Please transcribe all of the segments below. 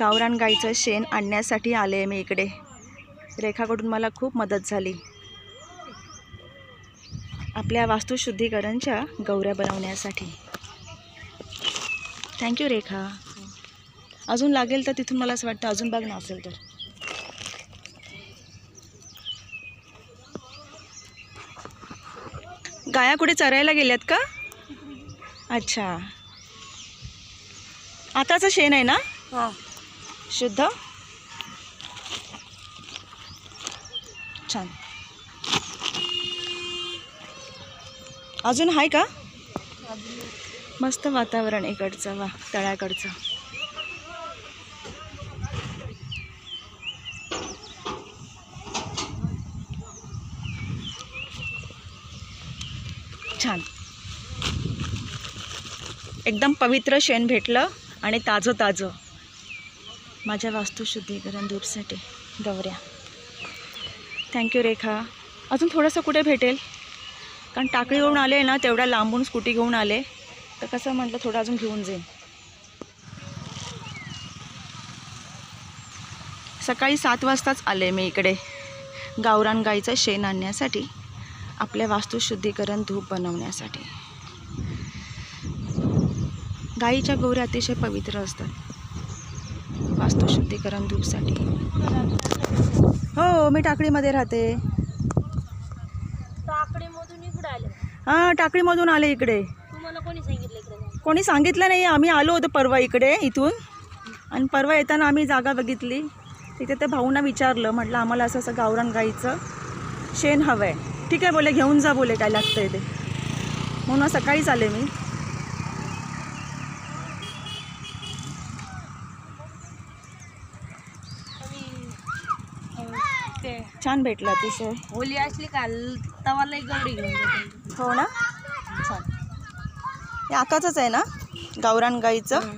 गावरान गाईचं शेण आणण्यासाठी आले मी इकडे. रेखाकडून मला खूप मदत झाली. आपल्या वास्तुशुद्धीकरणच्या गौऱ्या बनवण्यासाठी. Thank you Rekha. अजून लागेल तर तिथून मला असं वाटतं अजून बघ ना असेल तर. गाया कुठे चरायला गेल्यात का? अच्छा. आताचं शेण आहे ना? हा. शुद्ध? छान. अजून आहे का? मस्त वातावरण इकडचं वा तळ्याकडचं छान. एकदम पवित्र शेण भेटलं. आणि ताजं ताजं. माझ्या वास्तुशुद्धीकरण धूपसाठी. गौऱ्या. Thank you Rekha. अजून थोडंसं कुठे भेटेल? कारण टाकळी घेऊन आले ना तेवढ्या लांबून स्कूटी घेऊन आले. तर कसं म्हटलं थोडं अजून घेऊन जाईन. सकाळी सात वाजताच आले मी इकडे. गावरान गाईचं शेण आणण्यासाठी. आपल्या वास्तुशुद्धीकरण धूप बनवण्यासाठी. गाईच्या गौऱ्या अतिशय पवित्र असतात. वास्तुशुद्धीकरण धूपसाठी हो मी टाकळीमध्ये राहते. टाकडीमधून हां टाकळीमधून आले इकडे. कोणी सांगितलं नाही आम्ही आलो होतो परवा इकडे इथून. आणि परवा येताना आम्ही जागा बघितली. तिथे ते भाऊंना विचारलं म्हटलं आम्हाला असं असं गावरान गाईचं शेण हवं आहे ठीक आहे बोले घेऊन जा बोले काय लागतंय ते. म्हणून सकाळीच आले मी. छान भेटलं अतिशय. होली असली का तवाला एक गवडी घेऊन जाते. हो ना? छान. हे आकाचंच आहे ना? गावरान गाईचं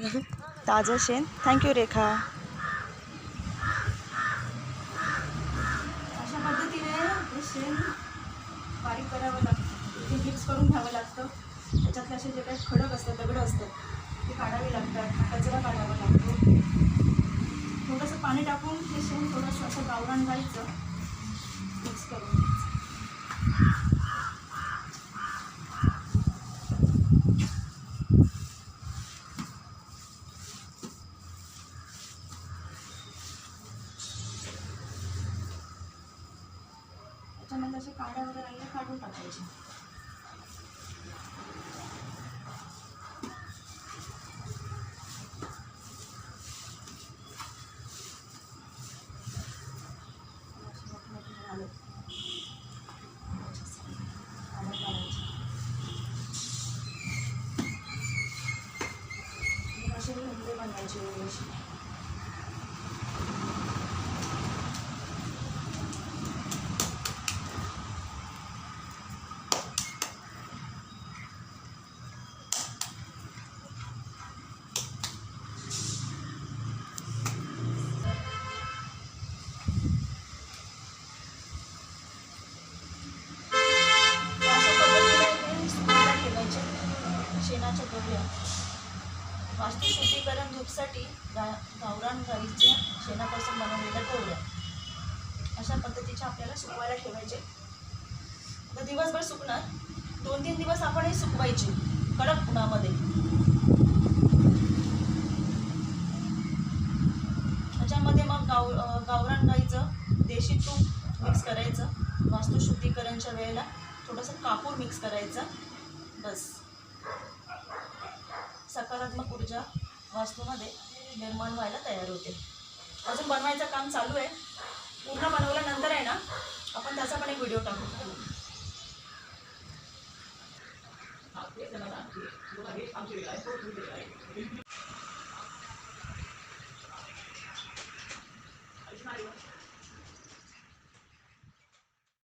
ताजं शेण. Thank you Rekha. अशा पद्धतीने हे शेण बारीक करावं लागतं. ते मिक्स करून घ्यावं लागतं. त्याच्यातले असे जे काही खडक असतात दगडं असतात ते काढावे लागतात. कचरा काढावा लागतो. थोडंसं पाणी टाकून हे शेण थोडंसं असं गावरान गाईचं मिक्स करून घ्यायचं त्याच्यानंतर असे काड्या वगैरे काढून टाकायचे. हुंडे बनवायचे असे. अशा पद्धतीने हे सुकायला ठेवायचे शेणाच्या गवऱ्या वास्तुशुद्धीकरण धूपसाठी गा गावरान गाईच्या शेणापासून बनवलेल्या गवऱ्या. अशा पद्धतीच्या आपल्याला सुकवायला ठेवायचे. आता दिवसभर सुकणार. दोन तीन दिवस आपण हे सुकवायचे. कडक उन्हामध्ये. त्याच्यामध्ये मग गाव गावरान गाईचं देशी तूप मिक्स करायचं. वास्तुशुद्धीकरणच्या वेळेला थोडंसं कापूर मिक्स करायचं. बस. सकारात्मक वास्तूमध्ये निर्माण व्हायला तयार होते. अजून बनवायचं काम चालू आहे. पूर्ण बनवल्यानंतर आहे ना आपण त्याचा पण एक व्हिडिओ टाकू.